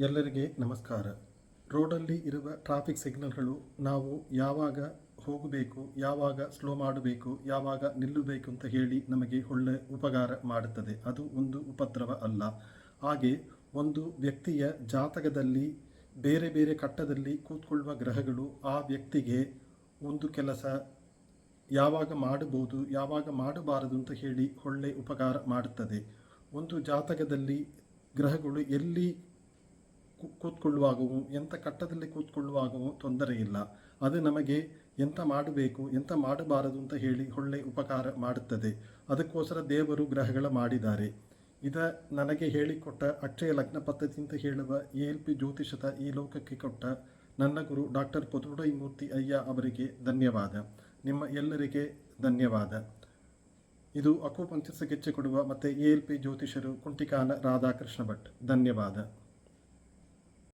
ಎಲ್ಲರಿಗೆ ನಮಸ್ಕಾರ. ರೋಡಲ್ಲಿ ಇರುವ ಟ್ರಾಫಿಕ್ ಸಿಗ್ನಲ್ಗಳು ನಾವು ಯಾವಾಗ ಹೋಗಬೇಕು, ಯಾವಾಗ ಸ್ಲೋ ಮಾಡಬೇಕು, ಯಾವಾಗ ನಿಲ್ಲಬೇಕು ಅಂತ ಹೇಳಿ ನಮಗೆ ಒಳ್ಳೆ ಉಪಕಾರ ಮಾಡುತ್ತದೆ. ಅದು ಒಂದು ಉಪದ್ರವ ಅಲ್ಲ. ಹಾಗೆ ಒಂದು ವ್ಯಕ್ತಿಯ ಜಾತಕದಲ್ಲಿ ಬೇರೆ ಬೇರೆ ಕಟ್ಟದಲ್ಲಿ ಕೂತ್ಕೊಳ್ಳುವ ಗ್ರಹಗಳು ಆ ವ್ಯಕ್ತಿಗೆ ಒಂದು ಕೆಲಸ ಯಾವಾಗ ಮಾಡಬಹುದು, ಯಾವಾಗ ಮಾಡಬಾರದು ಅಂತ ಹೇಳಿ ಒಳ್ಳೆ ಉಪಕಾರ ಮಾಡುತ್ತದೆ. ಒಂದು ಜಾತಕದಲ್ಲಿ ಗ್ರಹಗಳು ಎಲ್ಲಿ ಕೂತ್ಕೊಳ್ಳುವಾಗವೂ, ಎಂಥ ಕಟ್ಟದಲ್ಲಿ ಕೂತ್ಕೊಳ್ಳುವಾಗವೂ ತೊಂದರೆ ಇಲ್ಲ. ಅದು ನಮಗೆ ಎಂತ ಮಾಡಬೇಕು, ಎಂಥ ಮಾಡಬಾರದು ಅಂತ ಹೇಳಿ ಒಳ್ಳೆ ಉಪಕಾರ ಮಾಡುತ್ತದೆ. ಅದಕ್ಕೋಸ್ಕರ ದೇವರು ಗ್ರಹಗಳ ಮಾಡಿದ್ದಾರೆ. ಇದ ನನಗೆ ಹೇಳಿಕೊಟ್ಟ ಅಕ್ಷಯ ಲಗ್ನ ಪದ್ಧತಿ ಅಂತ ಹೇಳುವ ಎ ಎಲ್ ಪಿ ಜ್ಯೋತಿಷದ ಈ ಲೋಕಕ್ಕೆ ಕೊಟ್ಟ ನನ್ನ ಗುರು ಡಾಕ್ಟರ್ ಮೂರ್ತಿ ಅಯ್ಯ ಅವರಿಗೆ ಧನ್ಯವಾದ. ನಿಮ್ಮ ಎಲ್ಲರಿಗೆ ಧನ್ಯವಾದ. ಇದು ಅಕುಪಂಚರ್ ಚಿಕಿತ್ಸೆ ಕೊಡುವ ಮತ್ತು ಎ ಎಲ್ ಪಿ ಜ್ಯೋತಿಷರು ಕುಂಟಿಕಾನ ರಾಧಾಕೃಷ್ಣ ಭಟ್. ಧನ್ಯವಾದ.